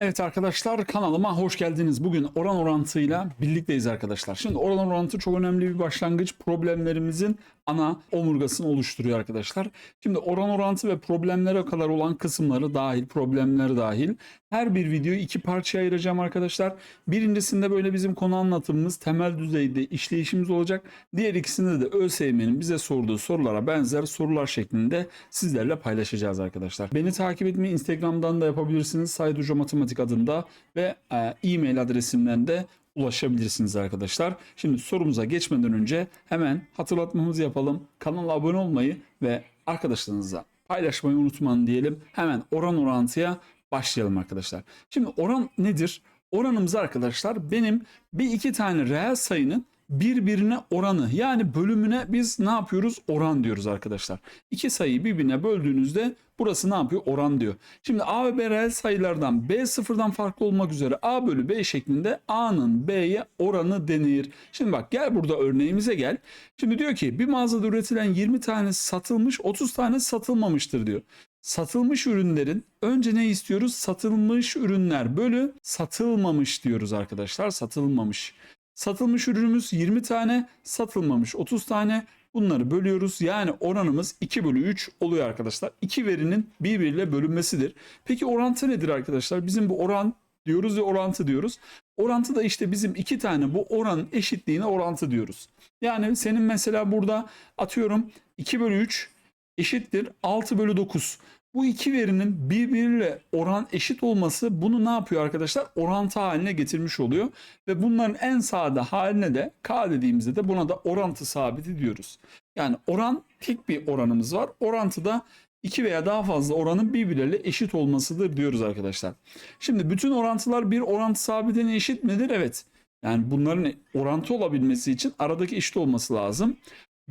Evet arkadaşlar kanalıma hoş geldiniz. Bugün oran orantıyla birlikteyiz arkadaşlar. Şimdi oran orantı çok önemli bir başlangıç. Problemlerimizin ana omurgasını oluşturuyor arkadaşlar. Şimdi oran orantı ve problemlere kadar olan kısımları dahil, problemleri dahil her bir videoyu iki parçaya ayıracağım arkadaşlar. Birincisinde böyle bizim konu anlatımımız temel düzeyde işleyişimiz olacak. Diğer ikisinde de ÖSYM'nin bize sorduğu sorulara benzer sorular şeklinde sizlerle paylaşacağız arkadaşlar. Beni takip etmeyi Instagram'dan da yapabilirsiniz. Said Hoca Matematik adında ve e, e-mail adresimden de ulaşabilirsiniz arkadaşlar. Şimdi sorumuza geçmeden önce hemen hatırlatmamızı yapalım. Kanala abone olmayı ve arkadaşlarınızla paylaşmayı unutmayın diyelim. Hemen oran orantıya başlayalım arkadaşlar. Şimdi oran nedir? Oranımız arkadaşlar benim bir iki tane reel sayının birbirine oranı yani bölümüne biz ne yapıyoruz? Oran diyoruz arkadaşlar. İki sayıyı birbirine böldüğünüzde burası ne yapıyor? Oran diyor. Şimdi A ve B reel sayılardan B sıfırdan farklı olmak üzere A bölü B şeklinde A'nın B'ye oranı denir. Şimdi bak gel burada örneğimize gel. Şimdi diyor ki bir mağazada üretilen 20 tane satılmış 30 tane satılmamıştır diyor. Satılmış ürünlerin önce ne istiyoruz? Satılmış ürünler bölü satılmamış diyoruz arkadaşlar. Satılmamış. Satılmış ürünümüz 20 tane, satılmamış 30 tane. Bunları bölüyoruz. Yani oranımız 2 bölü 3 oluyor arkadaşlar. İki verinin birbiriyle bölünmesidir. Peki orantı nedir arkadaşlar? Bizim bu oran diyoruz ve orantı diyoruz. Orantı da işte bizim iki tane bu oranın eşitliğine orantı diyoruz. Yani senin mesela burada atıyorum 2 bölü 3 eşittir 6 bölü 9. Bu iki verinin birbiriyle oran eşit olması bunu ne yapıyor arkadaşlar? Orantı haline getirmiş oluyor. Ve bunların en sade haline de K dediğimizde de buna da orantı sabiti diyoruz. Yani oran tek bir oranımız var. Orantı da iki veya daha fazla oranın birbirleriyle eşit olmasıdır diyoruz arkadaşlar. Şimdi bütün orantılar bir orantı sabitine eşit midir? Evet. Yani bunların orantı olabilmesi için aradaki eşit olması lazım.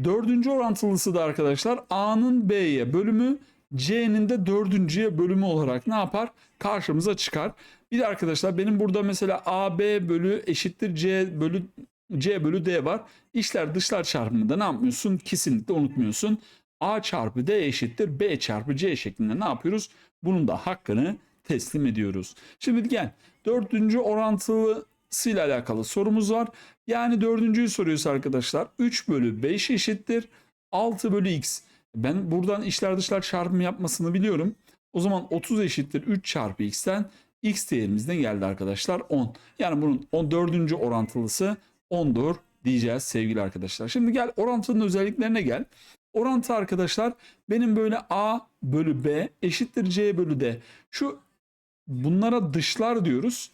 Dördüncü orantılısı da arkadaşlar A'nın B'ye bölümü C'nin de dördüncüye bölümü olarak ne yapar? Karşımıza çıkar. Bir de arkadaşlar benim burada mesela AB bölü eşittir C bölü C bölü D var. İşler dışlar çarpımında ne yapmıyorsun? Kesinlikle unutmuyorsun. A çarpı D eşittir B çarpı C şeklinde ne yapıyoruz? Bunun da hakkını teslim ediyoruz. Şimdi gel dördüncü orantılısıyla alakalı sorumuz var. Yani dördüncüyü soruyorsa arkadaşlar 3 bölü 5 eşittir 6 bölü x. Ben buradan işler dışlar çarpımı yapmasını biliyorum. O zaman 30 eşittir 3 çarpı x'ten x değerimizden geldi arkadaşlar 10. Yani bunun 14. orantılısı 10'dur diyeceğiz sevgili arkadaşlar. Şimdi gel orantının özelliklerine gel. Orantı arkadaşlar benim böyle a bölü b eşittir c bölü d. Şu bunlara dışlar diyoruz.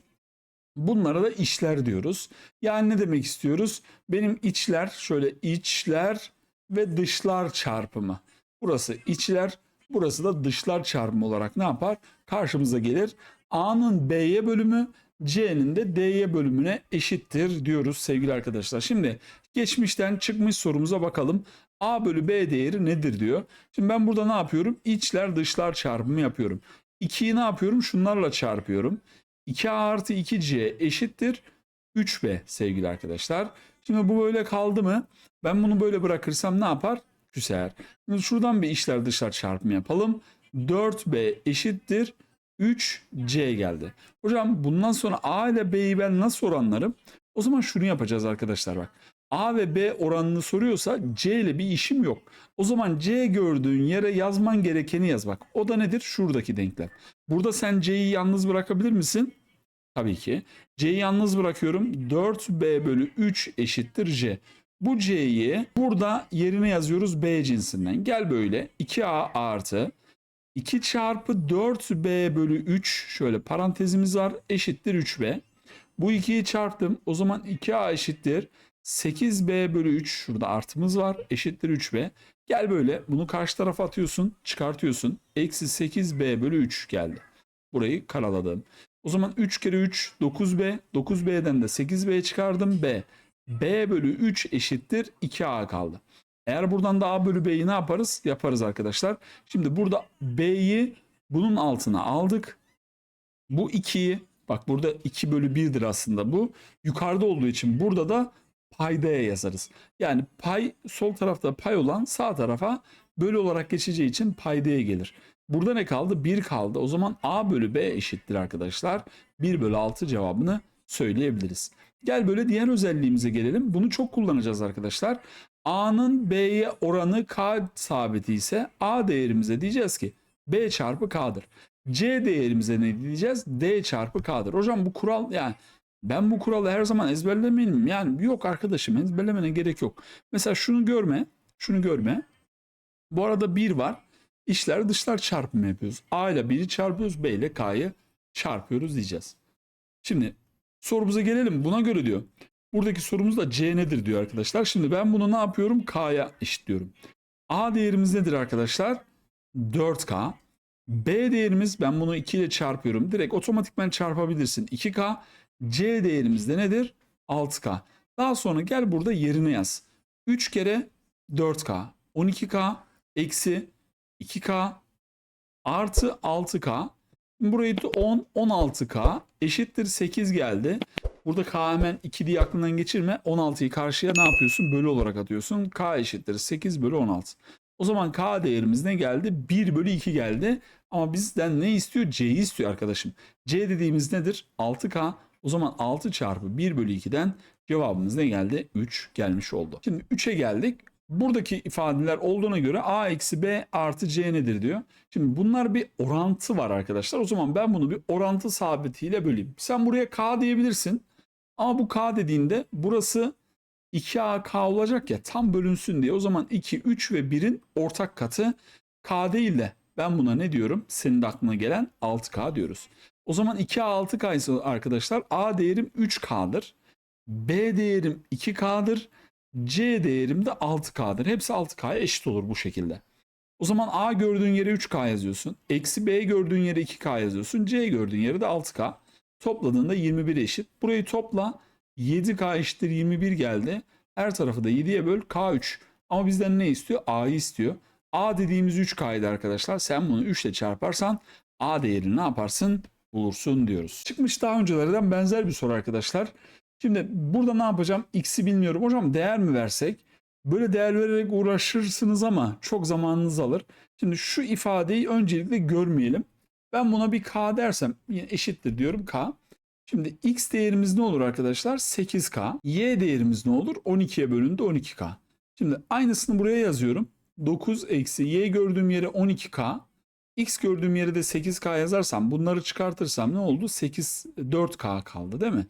Bunlara da içler diyoruz. Yani ne demek istiyoruz? Benim içler şöyle içler ve dışlar çarpımı. Burası içler, burası da dışlar çarpımı olarak ne yapar? Karşımıza gelir. A'nın B'ye bölümü C'nin de D'ye bölümüne eşittir diyoruz sevgili arkadaşlar. Şimdi geçmişten çıkmış sorumuza bakalım. A bölü B değeri nedir diyor. Şimdi ben burada ne yapıyorum? İçler dışlar çarpımı yapıyorum. 2'yi ne yapıyorum? Şunlarla çarpıyorum. 2A artı 2C eşittir 3B sevgili arkadaşlar. Şimdi bu böyle kaldı mı? Ben bunu böyle bırakırsam ne yapar? Küser. Şuradan bir işler dışlar çarpımı yapalım. 4B eşittir 3C geldi. Hocam bundan sonra A ile B'yi ben nasıl oranlarım? O zaman şunu yapacağız arkadaşlar bak. A ve B oranını soruyorsa C ile bir işim yok. O zaman C gördüğün yere yazman gerekeni yaz bak. O da nedir? Şuradaki denklem. Burada sen C'yi yalnız bırakabilir misin? Tabii ki. C'yi yalnız bırakıyorum. 4B bölü 3 eşittir C. Bu C'yi burada yerine yazıyoruz B cinsinden. Gel böyle 2A artı 2 çarpı 4B bölü 3 şöyle parantezimiz var eşittir 3B. Bu 2'yi çarptım. O zaman 2A eşittir 8B bölü 3 şurada artımız var eşittir 3B. Gel böyle bunu karşı tarafa atıyorsun çıkartıyorsun. Eksi 8B bölü 3 geldi. Burayı karaladım. O zaman 3 kere 3 9B. 9B'den de 8B çıkardım B. B bölü 3 eşittir 2A kaldı. Eğer buradan da A bölü B'yi ne yaparız? Yaparız arkadaşlar. Şimdi burada B'yi bunun altına aldık. Bu 2'yi bak burada 2 bölü 1'dir aslında bu. Yukarıda olduğu için burada da paydaya yazarız. Yani pay sol tarafta pay olan sağ tarafa bölü olarak geçeceği için paydaya gelir. Burada ne kaldı? 1 kaldı. O zaman A bölü B eşittir arkadaşlar. 1 bölü 6 cevabını söyleyebiliriz. Gel böyle diğer özelliğimize gelelim. Bunu çok kullanacağız arkadaşlar. A'nın B'ye oranı K sabiti ise A değerimize diyeceğiz ki B çarpı K'dır. C değerimize ne diyeceğiz? D çarpı K'dır. Hocam bu kural yani ben bu kuralı her zaman ezberlemeyeyim. Yani yok arkadaşım ezberlemene gerek yok. Mesela şunu görme. Şunu görme. Bu arada 1 var. İşler dışlar çarpımı yapıyoruz. A ile 1'i çarpıyoruz. B ile K'yı çarpıyoruz diyeceğiz. Şimdi sorumuza gelelim. Buna göre diyor. Buradaki sorumuz da C nedir diyor arkadaşlar. Şimdi ben bunu ne yapıyorum? K'ya eşitliyorum. A değerimiz nedir arkadaşlar? 4K. B değerimiz ben bunu 2 ile çarpıyorum. Direkt otomatikman çarpabilirsin. 2K. C değerimiz de nedir? 6K. Daha sonra gel burada yerine yaz. 3 kere 4K. 12K eksi 2K artı 6K. Burayı da 10, 16K eşittir 8 geldi. Burada K hemen 2 diye aklından geçirme. 16'yı karşıya ne yapıyorsun? Bölü olarak atıyorsun. K eşittir 8 bölü 16. O zaman K değerimiz ne geldi? 1 bölü 2 geldi. Ama bizden ne istiyor? C'yi istiyor arkadaşım. C dediğimiz nedir? 6K. O zaman 6 çarpı 1 bölü 2'den cevabımız ne geldi? 3 gelmiş oldu. Şimdi 3'e geldik. Buradaki ifadeler olduğuna göre A eksi B artı C nedir diyor. Şimdi bunlar bir orantı var arkadaşlar. O zaman ben bunu bir orantı sabitiyle böleyim. Sen buraya K diyebilirsin. Ama bu K dediğinde burası 2AK olacak ya tam bölünsün diye. O zaman 2, 3 ve 1'in ortak katı K değil de ben buna ne diyorum? Senin de aklına gelen 6K diyoruz. O zaman 2A 6K ise arkadaşlar A değerim 3K'dır. B değerim 2K'dır. C değerim de 6K'dır. Hepsi 6K'ya eşit olur bu şekilde. O zaman A gördüğün yere 3K yazıyorsun. Eksi B gördüğün yere 2K yazıyorsun. C gördüğün yere de 6K. Topladığında 21 eşit. Burayı topla. 7K eşittir 21 geldi. Her tarafı da 7'ye böl K3. Ama bizden ne istiyor? A'yı istiyor. A dediğimiz 3K'ydı arkadaşlar. Sen bunu 3 ile çarparsan A değerini ne yaparsın? Bulursun diyoruz. Çıkmış daha öncelerden benzer bir soru arkadaşlar. Şimdi burada ne yapacağım? X'i bilmiyorum. Hocam değer mi versek? Böyle değer vererek uğraşırsınız ama çok zamanınız alır. Şimdi şu ifadeyi öncelikle görmeyelim. Ben buna bir K dersem yine eşittir diyorum K. Şimdi X değerimiz ne olur arkadaşlar? 8K. Y değerimiz ne olur? 12'ye bölündü 12K. Şimdi aynısını buraya yazıyorum. 9 eksi Y gördüğüm yere 12K. X gördüğüm yere de 8K yazarsam bunları çıkartırsam ne oldu? 8 4K kaldı değil mi?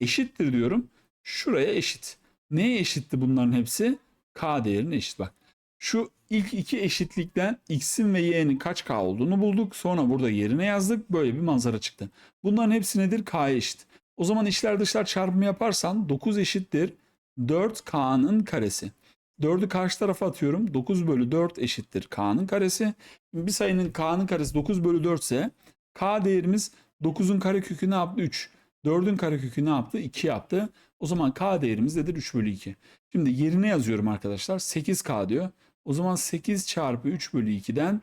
Eşittir diyorum. Şuraya eşit. Neye eşitti bunların hepsi? K değerine eşit bak. Şu ilk iki eşitlikten x'in ve y'nin kaç k olduğunu bulduk. Sonra burada yerine yazdık. Böyle bir manzara çıktı. Bunların hepsi nedir? K'ya eşit. O zaman içler dışlar çarpımı yaparsan 9 eşittir 4k'nın karesi. 4'ü karşı tarafa atıyorum. 9 bölü 4 eşittir k'nın karesi. Bir sayının k'nın karesi 9 bölü 4 ise k değerimiz 9'un karekökü ne yaptı? 3. 4'ün karekökü ne yaptı? 2 yaptı. O zaman k değerimiz nedir? 3 bölü 2. Şimdi yerine yazıyorum arkadaşlar. 8k diyor. O zaman 8 çarpı 3 bölü 2'den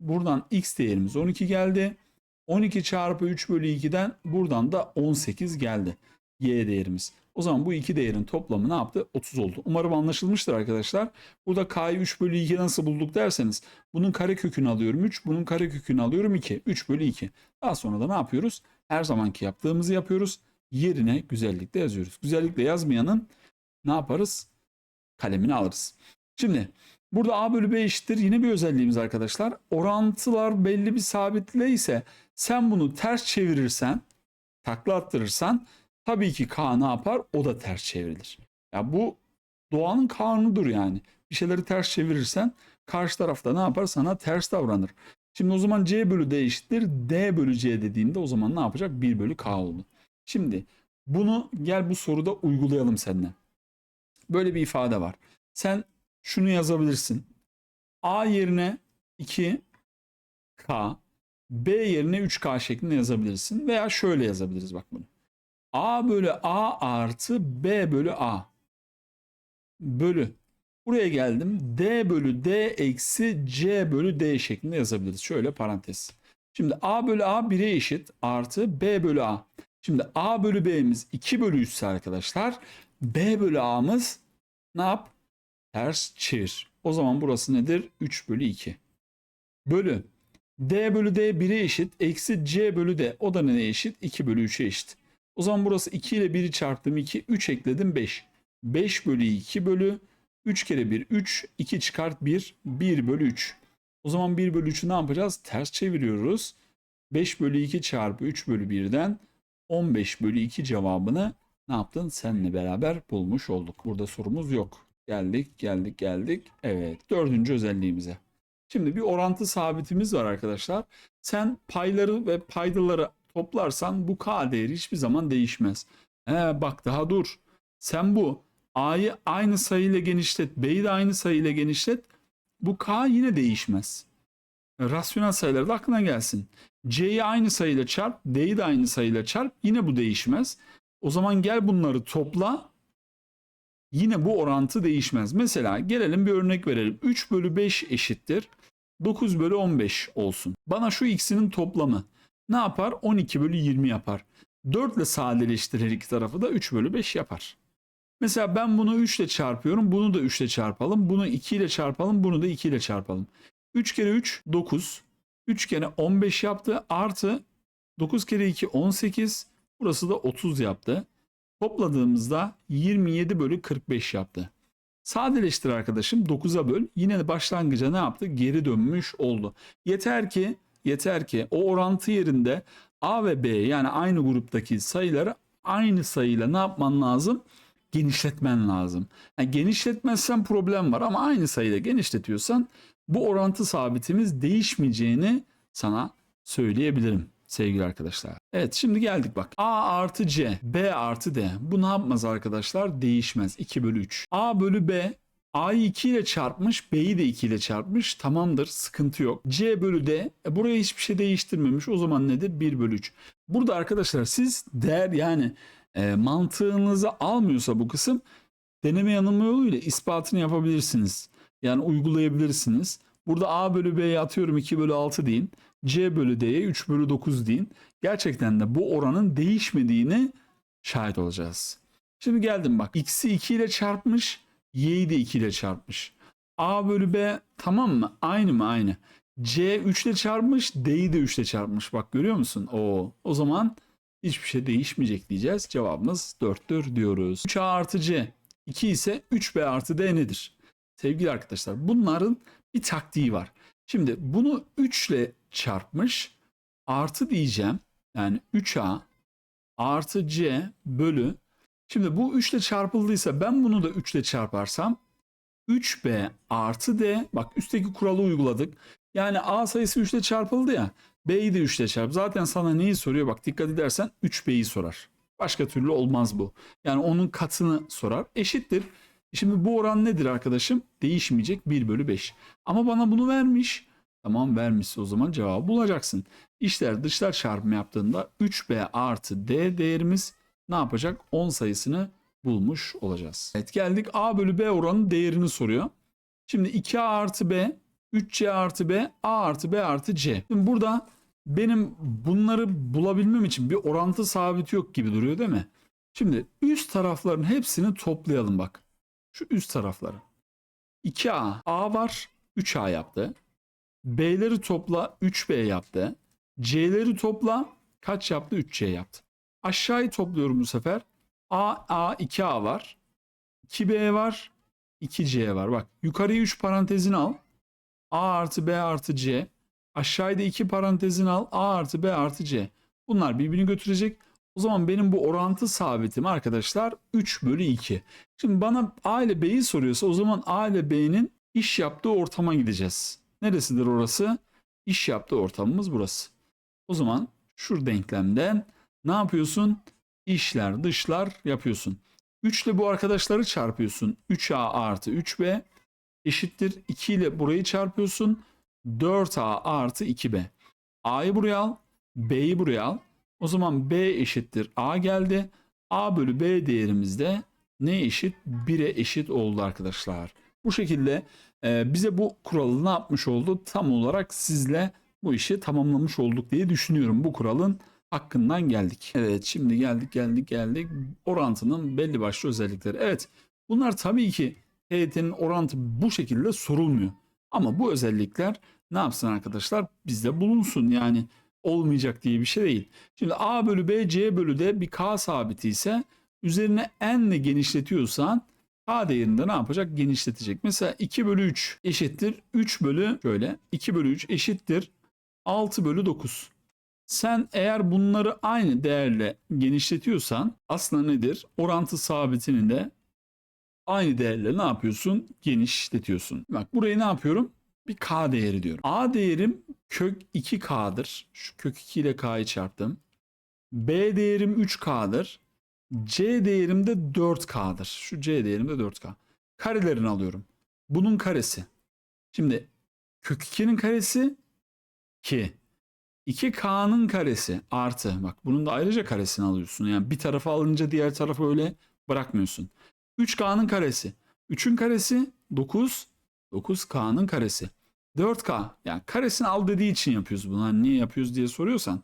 buradan x değerimiz 12 geldi. 12 çarpı 3 bölü 2'den buradan da 18 geldi. Y değerimiz. O zaman bu iki değerin toplamı ne yaptı? 30 oldu. Umarım anlaşılmıştır arkadaşlar. Burada k'yı 3 bölü 2 nasıl bulduk derseniz bunun karekökünü alıyorum 3, bunun karekökünü alıyorum 2. 3 bölü 2. Daha sonra da ne yapıyoruz? Her zamanki yaptığımızı yapıyoruz. Yerine güzellikle yazıyoruz. Güzellikle yazmayanın ne yaparız? Kalemini alırız. Şimdi burada A bölü B eşittir. Yine bir özelliğimiz arkadaşlar. Orantılar belli bir sabitle ise sen bunu ters çevirirsen, takla attırırsan tabii ki K ne yapar? O da ters çevrilir. Ya bu doğanın kanunudur yani. Bir şeyleri ters çevirirsen karşı tarafta ne yapar? Sana ters davranır. Şimdi o zaman C bölü D eşittir. D bölü C dediğinde o zaman ne yapacak? 1 bölü K oldu. Şimdi bunu gel bu soruda uygulayalım seninle. Böyle bir ifade var. Sen şunu yazabilirsin. A yerine 2K, B yerine 3K şeklinde yazabilirsin. Veya şöyle yazabiliriz bak bunu. A bölü A artı B bölü A. Bölü. Buraya geldim. D bölü D eksi C bölü D şeklinde yazabiliriz. Şöyle parantez. Şimdi A bölü A 1'e eşit artı B bölü A. Şimdi A bölü B'miz 2 bölü 3 ise arkadaşlar B bölü A'mız ne yap? Ters çevir. O zaman burası nedir? 3 bölü 2. Bölü. D bölü D 1'e eşit. Eksi C bölü D. O da neye eşit? 2 bölü 3'e eşit. O zaman burası 2 ile 1'i çarptım 2. 3 ekledim 5. 5 bölü 2 bölü 3 kere 1 3. 2 çıkart 1. 1 bölü 3. O zaman 1 bölü 3'ü ne yapacağız? Ters çeviriyoruz. 5 bölü 2 çarpı 3 bölü 1'den 15 bölü 2 cevabını ne yaptın? Seninle beraber bulmuş olduk. Burada sorumuz yok. Geldik, geldik, geldik. Evet, dördüncü özelliğimize. Şimdi bir orantı sabitimiz var arkadaşlar. Sen payları ve paydaları toplarsan bu k değeri hiçbir zaman değişmez. He, bak daha dur. Sen bu a'yı aynı sayıyla genişlet, b'yi de aynı sayıyla genişlet. Bu k yine değişmez. Rasyonel sayılar da aklına gelsin. C'yi aynı sayıyla çarp, D'yi de aynı sayıyla çarp. Yine bu değişmez. O zaman gel bunları topla. Yine bu orantı değişmez. Mesela gelelim bir örnek verelim. 3 bölü 5 eşittir. 9 bölü 15 olsun. Bana şu ikisinin toplamı ne yapar? 12 bölü 20 yapar. 4 ile sadeleştirir iki tarafı da 3 bölü 5 yapar. Mesela ben bunu 3 ile çarpıyorum. Bunu da 3 ile çarpalım. Bunu 2 ile çarpalım. Bunu da 2 ile çarpalım. 3 kere 3 9. 3 kere 15 yaptı. Artı 9 kere 2 18. Burası da 30 yaptı. Topladığımızda 27 bölü 45 yaptı. Sadeleştir arkadaşım 9'a böl. Yine de başlangıca ne yaptı? Geri dönmüş oldu. Yeter ki yeter ki o orantı yerinde A ve B yani aynı gruptaki sayıları aynı sayıyla ne yapman lazım? Genişletmen lazım. Yani genişletmezsen problem var ama aynı sayıyla genişletiyorsan bu orantı sabitimiz değişmeyeceğini sana söyleyebilirim sevgili arkadaşlar. Evet şimdi geldik bak. A artı C, B artı D. Bu ne yapmaz arkadaşlar? Değişmez. 2 bölü 3. A bölü B A'yı 2 ile çarpmış, B'yi de 2 ile çarpmış. Tamamdır, sıkıntı yok. C bölü D, e, buraya hiçbir şey değiştirmemiş. O zaman nedir? 1 bölü 3. Burada arkadaşlar siz değer yani e, mantığınıza almıyorsa bu kısım deneme yanılma yoluyla ispatını yapabilirsiniz. Yani uygulayabilirsiniz. Burada A bölü B'ye atıyorum 2 bölü 6 deyin. C bölü D'ye 3 bölü 9 deyin. Gerçekten de bu oranın değişmediğini şahit olacağız. Şimdi geldim bak. X'i 2 ile çarpmış. Y'yi de 2 ile çarpmış. A bölü B tamam mı? Aynı mı? Aynı. C 3 ile çarpmış. D'yi de 3 ile çarpmış. Bak görüyor musun? O, o zaman hiçbir şey değişmeyecek diyeceğiz. Cevabımız 4'tür diyoruz. 3A artı C 2 ise 3B artı D nedir? Sevgili arkadaşlar bunların bir taktiği var. Şimdi bunu 3 ile çarpmış artı diyeceğim. Yani 3A artı C bölü. Şimdi bu 3 ile çarpıldıysa ben bunu da 3 ile çarparsam 3B artı D. Bak üstteki kuralı uyguladık. Yani A sayısı 3 ile çarpıldı ya. B'yi de 3 ile çarp. Zaten sana neyi soruyor? Bak dikkat edersen 3B'yi sorar. Başka türlü olmaz bu. Yani onun katını sorar. Eşittir. Şimdi bu oran nedir arkadaşım? Değişmeyecek 1 bölü 5. Ama bana bunu vermiş. Tamam vermişse o zaman cevabı bulacaksın. İşler dışlar çarpımı yaptığında 3B artı D değerimiz ne yapacak? 10 sayısını bulmuş olacağız. Evet geldik A bölü B oranın değerini soruyor. Şimdi 2A artı B, 3C artı B, A artı B artı C. Şimdi burada benim bunları bulabilmem için bir orantı sabiti yok gibi duruyor değil mi? Şimdi üst tarafların hepsini toplayalım bak. Şu üst tarafları. 2A, A var 3A yaptı. B'leri topla 3B yaptı. C'leri topla kaç yaptı? 3C yaptı. Aşağıyı topluyorum bu sefer. A, A, 2A var. 2B var. 2C var. Bak yukarıyı 3 parantezine al. A artı B artı C. Aşağıda 2 parantezine al. A artı B artı C. Bunlar birbirini götürecek. O zaman benim bu orantı sabitim arkadaşlar 3 bölü 2. Şimdi bana A ile B'yi soruyorsa o zaman A ile B'nin iş yaptığı ortama gideceğiz. Neresidir orası? İş yaptığı ortamımız burası. O zaman şu denklemden ne yapıyorsun? İşler dışlar yapıyorsun. 3 ile bu arkadaşları çarpıyorsun. 3A artı 3B eşittir. 2 ile burayı çarpıyorsun. 4A artı 2B. A'yı buraya al. B'yi buraya al. O zaman B eşittir A geldi. A bölü B değerimiz de ne eşit? 1'e eşit oldu arkadaşlar. Bu şekilde e, bize bu kuralı ne yapmış oldu? Tam olarak sizle bu işi tamamlamış olduk diye düşünüyorum. Bu kuralın hakkından geldik. Evet şimdi geldik geldik geldik. Orantının belli başlı özellikleri. Evet bunlar tabii ki TYT'nin orantı bu şekilde sorulmuyor. Ama bu özellikler ne yapsın arkadaşlar? Bizde bulunsun yani olmayacak diye bir şey değil. Şimdi A bölü B C bölü D bir K sabiti ise üzerine n ile genişletiyorsan K değerinde ne yapacak? Genişletecek. Mesela 2 bölü 3 eşittir. 3 bölü şöyle 2 bölü 3 eşittir. 6 bölü 9. Sen eğer bunları aynı değerle genişletiyorsan aslında nedir? Orantı sabitini de aynı değerle ne yapıyorsun? Genişletiyorsun. Bak burayı ne yapıyorum? Bir k değeri diyorum. A değerim kök 2k'dır. Şu kök 2 ile k'yı çarptım. B değerim 3k'dır. C değerim de 4k'dır. Şu C değerim de 4k. Karelerini alıyorum. Bunun karesi. Şimdi kök 2'nin karesi 2. 2K'nın karesi artı bak bunun da ayrıca karesini alıyorsun. Yani bir tarafa alınca diğer tarafa öyle bırakmıyorsun. 3K'nın karesi. 3'ün karesi 9. 9K'nın karesi. 4K yani karesini al dediği için yapıyoruz bunu. Hani niye yapıyoruz diye soruyorsan.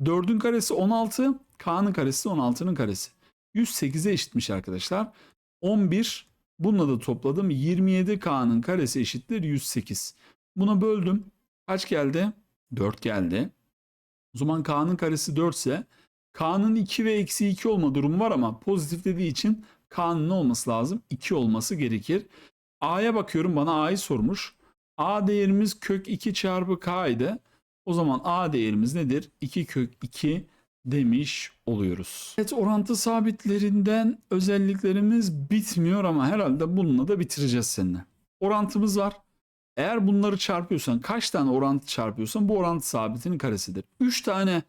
4'ün karesi 16. K'nın karesi 16'nın karesi. 108'e eşitmiş arkadaşlar. 11 bununla da topladım. 27K'nın karesi eşittir 108. Buna böldüm. Kaç geldi? 4 geldi. O zaman K'nın karesi 4 ise K'nın 2 ve eksi 2 olma durumu var ama pozitif dediği için K'nın olması lazım? 2 olması gerekir. A'ya bakıyorum bana A'yı sormuş. A değerimiz kök 2 çarpı K idi. O zaman A değerimiz nedir? 2 kök 2 demiş oluyoruz. Evet orantı sabitlerinden özelliklerimiz bitmiyor ama herhalde bununla da bitireceğiz seninle. Orantımız var. Eğer bunları çarpıyorsan kaç tane orantı çarpıyorsan bu orantı sabitinin karesidir. 3 tane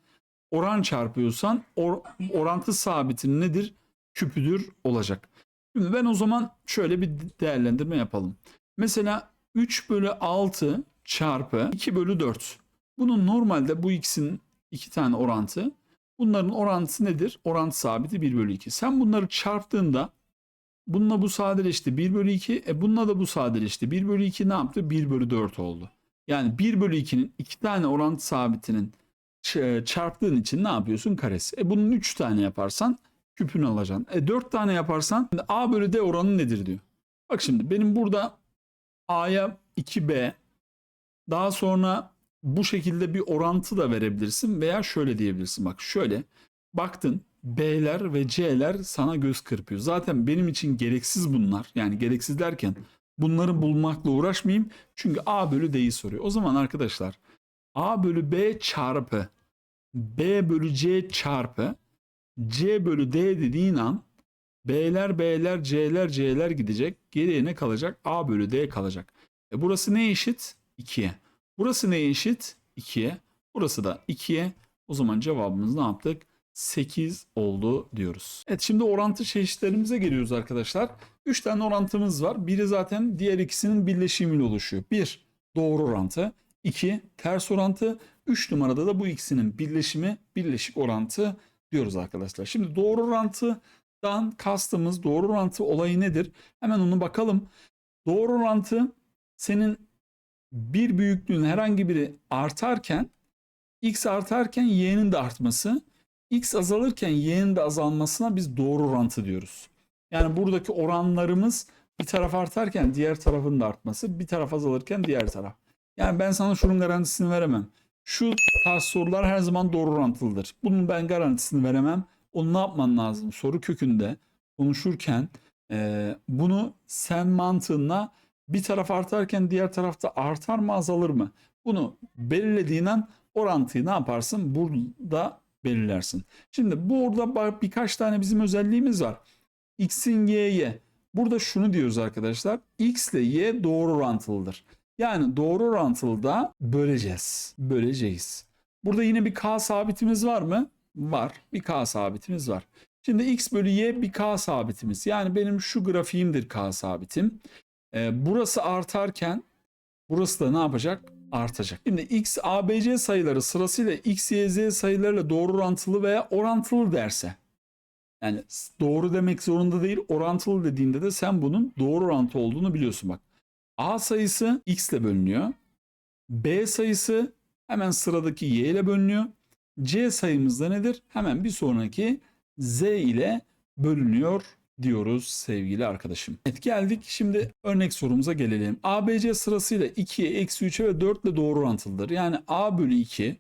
oran çarpıyorsan or- orantı sabitinin nedir? Küpüdür olacak. Şimdi ben o zaman şöyle bir değerlendirme yapalım. Mesela 3 bölü 6 çarpı 2 bölü 4. Bunun normalde bu ikisinin iki tane orantı. Bunların orantısı nedir? Orantı sabiti 1 bölü 2. Sen bunları çarptığında Bununla bu sadeleşti 1 bölü 2. E bununla da bu sadeleşti. 1 bölü 2 ne yaptı? 1 bölü 4 oldu. Yani 1 bölü 2'nin 2 tane orantı sabitinin çarptığın için ne yapıyorsun? Karesi. E bunun 3 tane yaparsan küpünü alacaksın. E 4 tane yaparsan A bölü D oranı nedir diyor. Bak şimdi benim burada A'ya 2B daha sonra bu şekilde bir orantı da verebilirsin veya şöyle diyebilirsin. Bak şöyle baktın B'ler ve C'ler sana göz kırpıyor. Zaten benim için gereksiz bunlar. Yani gereksiz derken bunları bulmakla uğraşmayayım. Çünkü A bölü D'yi soruyor. O zaman arkadaşlar A bölü B çarpı B bölü C çarpı C bölü D dediğin an B'ler B'ler C'ler C'ler gidecek. Geriye ne kalacak? A bölü D kalacak. E burası ne eşit? 2'ye. Burası ne eşit? 2'ye. Burası da 2'ye. O zaman cevabımız ne yaptık? 8 oldu diyoruz. Evet şimdi orantı çeşitlerimize geliyoruz arkadaşlar. 3 tane orantımız var. Biri zaten diğer ikisinin birleşimiyle oluşuyor. 1 doğru orantı. 2 ters orantı. 3 numarada da bu ikisinin birleşimi birleşik orantı diyoruz arkadaşlar. Şimdi doğru orantıdan kastımız doğru orantı olayı nedir? Hemen onu bakalım. Doğru orantı senin bir büyüklüğün herhangi biri artarken x artarken y'nin de artması x azalırken y'nin de azalmasına biz doğru orantı diyoruz. Yani buradaki oranlarımız bir taraf artarken diğer tarafın da artması, bir taraf azalırken diğer taraf. Yani ben sana şunun garantisini veremem. Şu tarz sorular her zaman doğru orantılıdır. Bunun ben garantisini veremem. Onu ne yapman lazım? Soru kökünde konuşurken e, bunu sen mantığına bir taraf artarken diğer tarafta artar mı azalır mı? Bunu belirlediğin an orantıyı ne yaparsın? Burada belirlersin. Şimdi burada birkaç tane bizim özelliğimiz var. X'in Y'ye. Burada şunu diyoruz arkadaşlar. X ile Y doğru orantılıdır. Yani doğru orantılıda böleceğiz. Böleceğiz. Burada yine bir K sabitimiz var mı? Var. Bir K sabitimiz var. Şimdi X bölü Y bir K sabitimiz. Yani benim şu grafiğimdir K sabitim. Ee, burası artarken burası da ne yapacak? artacak. Şimdi x, a, b, c sayıları sırasıyla x, y, z sayılarıyla doğru orantılı veya orantılı derse yani doğru demek zorunda değil orantılı dediğinde de sen bunun doğru orantı olduğunu biliyorsun bak. A sayısı x ile bölünüyor. B sayısı hemen sıradaki y ile bölünüyor. C sayımız da nedir? Hemen bir sonraki z ile bölünüyor diyoruz sevgili arkadaşım. Evet geldik şimdi örnek sorumuza gelelim. ABC sırasıyla 2'ye, eksi 3'e ve 4 ile doğru orantılıdır. Yani A bölü 2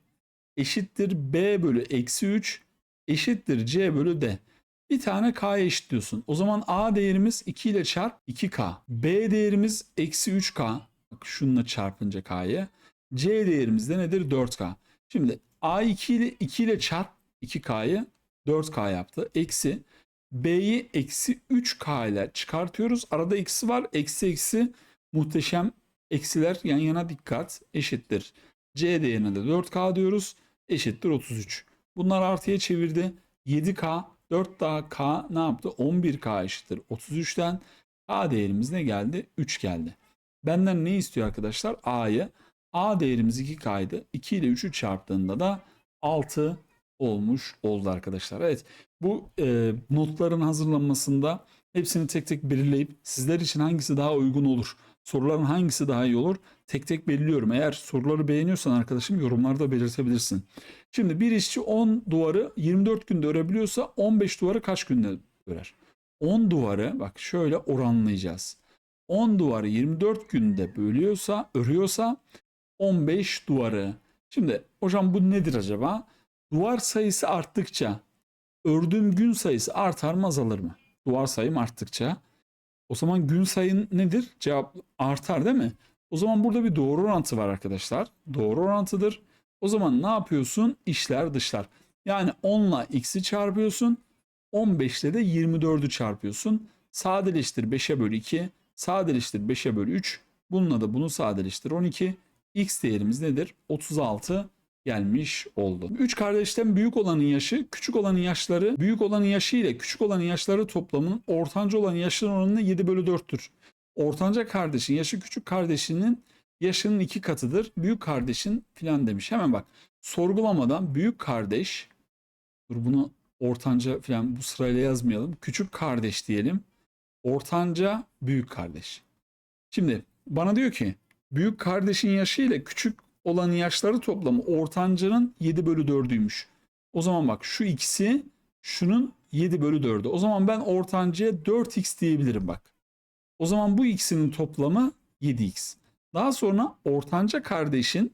eşittir B bölü eksi 3 eşittir C bölü D. Bir tane K'ya eşitliyorsun. O zaman A değerimiz 2 ile çarp 2K. B değerimiz eksi 3K. Bak şununla çarpınca K'ya. C değerimiz de nedir? 4K. Şimdi A2 ile 2 ile çarp 2K'yı 4K yaptı. Eksi B'yi eksi 3K ile çıkartıyoruz. Arada eksi var. Eksi eksi muhteşem eksiler yan yana dikkat eşittir. C değerine de 4K diyoruz. Eşittir 33. Bunlar artıya çevirdi. 7K 4 daha K ne yaptı? 11K eşittir 33'ten. K değerimiz ne geldi? 3 geldi. Benden ne istiyor arkadaşlar? A'yı. A değerimiz 2K'ydı. 2 ile 3'ü çarptığında da 6 olmuş oldu arkadaşlar. Evet bu e, notların hazırlanmasında hepsini tek tek belirleyip sizler için hangisi daha uygun olur, soruların hangisi daha iyi olur tek tek belirliyorum. Eğer soruları beğeniyorsan arkadaşım yorumlarda belirtebilirsin. Şimdi bir işçi 10 duvarı 24 günde örebiliyorsa 15 duvarı kaç günde örer? 10 duvarı bak şöyle oranlayacağız. 10 duvarı 24 günde bölüyorsa, örüyorsa 15 duvarı. Şimdi hocam bu nedir acaba? Duvar sayısı arttıkça ördüğüm gün sayısı artar mı azalır mı? Duvar sayım arttıkça. O zaman gün sayın nedir? Cevap artar değil mi? O zaman burada bir doğru orantı var arkadaşlar. Doğru orantıdır. O zaman ne yapıyorsun? İşler dışlar. Yani 10 ile x'i çarpıyorsun. 15 ile de 24'ü çarpıyorsun. Sadeleştir 5'e bölü 2. Sadeleştir 5'e bölü 3. Bununla da bunu sadeleştir 12. X değerimiz nedir? 36 gelmiş oldu. Üç kardeşten büyük olanın yaşı, küçük olanın yaşları, büyük olanın yaşı ile küçük olanın yaşları toplamının ortanca olan yaşların oranı 7 bölü 4'tür. Ortanca kardeşin yaşı küçük kardeşinin yaşının iki katıdır. Büyük kardeşin filan demiş. Hemen bak sorgulamadan büyük kardeş dur bunu ortanca filan bu sırayla yazmayalım. Küçük kardeş diyelim. Ortanca büyük kardeş. Şimdi bana diyor ki büyük kardeşin yaşı ile küçük olan yaşları toplamı ortancanın 7 bölü 4'üymüş. O zaman bak şu ikisi şunun 7 bölü 4'ü. O zaman ben ortancaya 4x diyebilirim bak. O zaman bu ikisinin toplamı 7x. Daha sonra ortanca kardeşin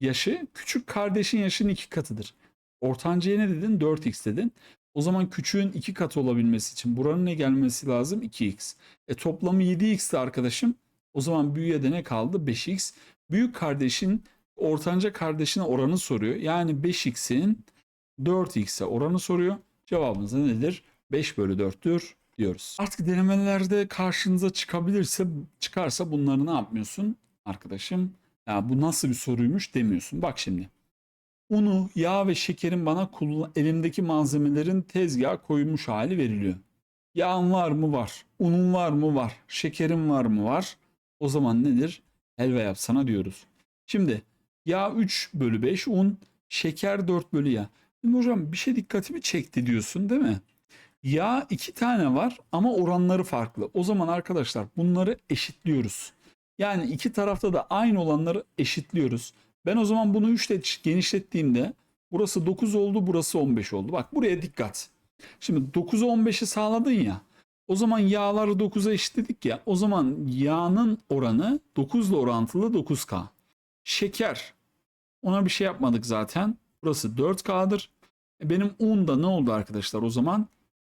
yaşı küçük kardeşin yaşının iki katıdır. Ortancaya ne dedin? 4x dedin. O zaman küçüğün iki katı olabilmesi için buranın ne gelmesi lazım? 2x. E toplamı 7x'ti arkadaşım. O zaman büyüğe de ne kaldı? 5x. Büyük kardeşin ortanca kardeşine oranı soruyor. Yani 5x'in 4x'e oranı soruyor. Cevabımız nedir? 5 bölü 4'tür diyoruz. Artık denemelerde karşınıza çıkabilirse çıkarsa bunları ne yapmıyorsun arkadaşım? Ya bu nasıl bir soruymuş demiyorsun. Bak şimdi. Unu, yağ ve şekerin bana kullan- elimdeki malzemelerin tezgaha koyulmuş hali veriliyor. Yağın var mı? Var. Unun var mı? Var. Şekerin var mı? Var. O zaman nedir? Helva yapsana diyoruz. Şimdi yağ 3 bölü 5 un, şeker 4 bölü yağ. Şimdi hocam bir şey dikkatimi çekti diyorsun değil mi? Yağ iki tane var ama oranları farklı. O zaman arkadaşlar bunları eşitliyoruz. Yani iki tarafta da aynı olanları eşitliyoruz. Ben o zaman bunu 3 ile genişlettiğimde burası 9 oldu, burası 15 oldu. Bak buraya dikkat. Şimdi 9'u 15'i sağladın ya. O zaman yağları 9'a eşitledik ya. O zaman yağın oranı 9 ile orantılı 9K. Şeker. Ona bir şey yapmadık zaten. Burası 4K'dır. E, Benim un da ne oldu arkadaşlar o zaman?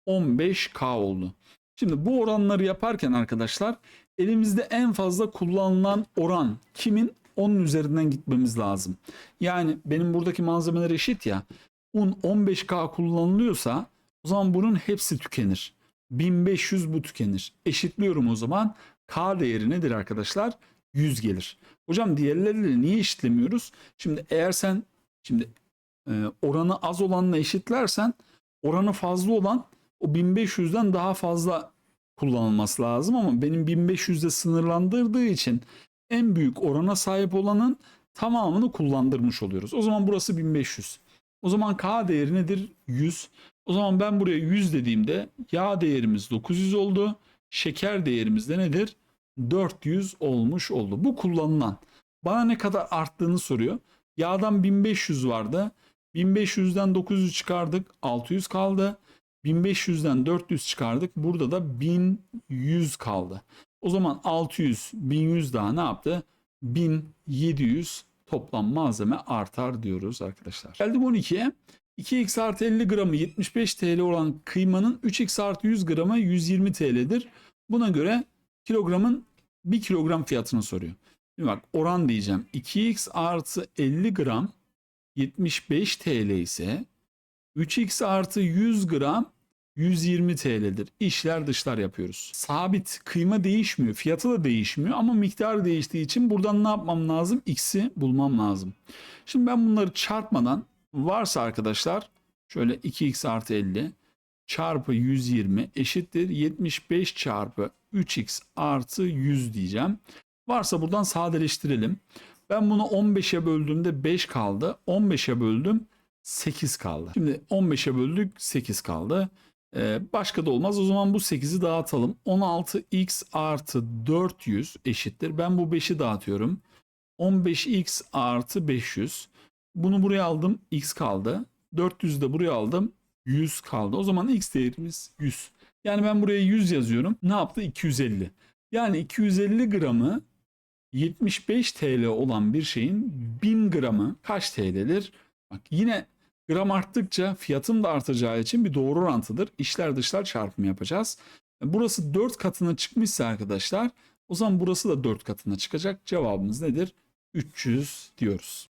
15K oldu. Şimdi bu oranları yaparken arkadaşlar elimizde en fazla kullanılan oran kimin? Onun üzerinden gitmemiz lazım. Yani benim buradaki malzemeler eşit ya. Un 15K kullanılıyorsa o zaman bunun hepsi tükenir. 1500 bu tükenir. Eşitliyorum o zaman. K değeri nedir arkadaşlar? 100 gelir. Hocam diğerleriyle niye eşitlemiyoruz? Şimdi eğer sen şimdi e, oranı az olanla eşitlersen oranı fazla olan o 1500'den daha fazla kullanılması lazım ama benim 1500'de sınırlandırdığı için en büyük orana sahip olanın tamamını kullandırmış oluyoruz. O zaman burası 1500. O zaman K değeri nedir? 100. O zaman ben buraya 100 dediğimde yağ değerimiz 900 oldu. Şeker değerimiz de nedir? 400 olmuş oldu. Bu kullanılan. Bana ne kadar arttığını soruyor. Yağdan 1500 vardı. 1500'den 900 çıkardık. 600 kaldı. 1500'den 400 çıkardık. Burada da 1100 kaldı. O zaman 600, 1100 daha ne yaptı? 1700 toplam malzeme artar diyoruz arkadaşlar. Geldim 12'ye. 2x artı 50 gramı 75 TL olan kıymanın 3x artı 100 gramı 120 TL'dir. Buna göre kilogramın 1 kilogram fiyatını soruyor. Şimdi bak oran diyeceğim. 2x artı 50 gram 75 TL ise 3x artı 100 gram 120 TL'dir. İşler dışlar yapıyoruz. Sabit kıyma değişmiyor. Fiyatı da değişmiyor ama miktarı değiştiği için buradan ne yapmam lazım? X'i bulmam lazım. Şimdi ben bunları çarpmadan varsa arkadaşlar şöyle 2x artı 50 çarpı 120 eşittir 75 çarpı 3x artı 100 diyeceğim. Varsa buradan sadeleştirelim. Ben bunu 15'e böldüğümde 5 kaldı. 15'e böldüm 8 kaldı. Şimdi 15'e böldük 8 kaldı. Ee, başka da olmaz. O zaman bu 8'i dağıtalım. 16x artı 400 eşittir. Ben bu 5'i dağıtıyorum. 15x artı 500. Bunu buraya aldım. X kaldı. 400'ü de buraya aldım. 100 kaldı. O zaman x değerimiz 100. Yani ben buraya 100 yazıyorum. Ne yaptı? 250. Yani 250 gramı 75 TL olan bir şeyin 1000 gramı kaç TL'dir? Bak yine gram arttıkça fiyatın da artacağı için bir doğru orantıdır. İşler dışlar çarpımı yapacağız. Burası 4 katına çıkmışsa arkadaşlar o zaman burası da 4 katına çıkacak. Cevabımız nedir? 300 diyoruz.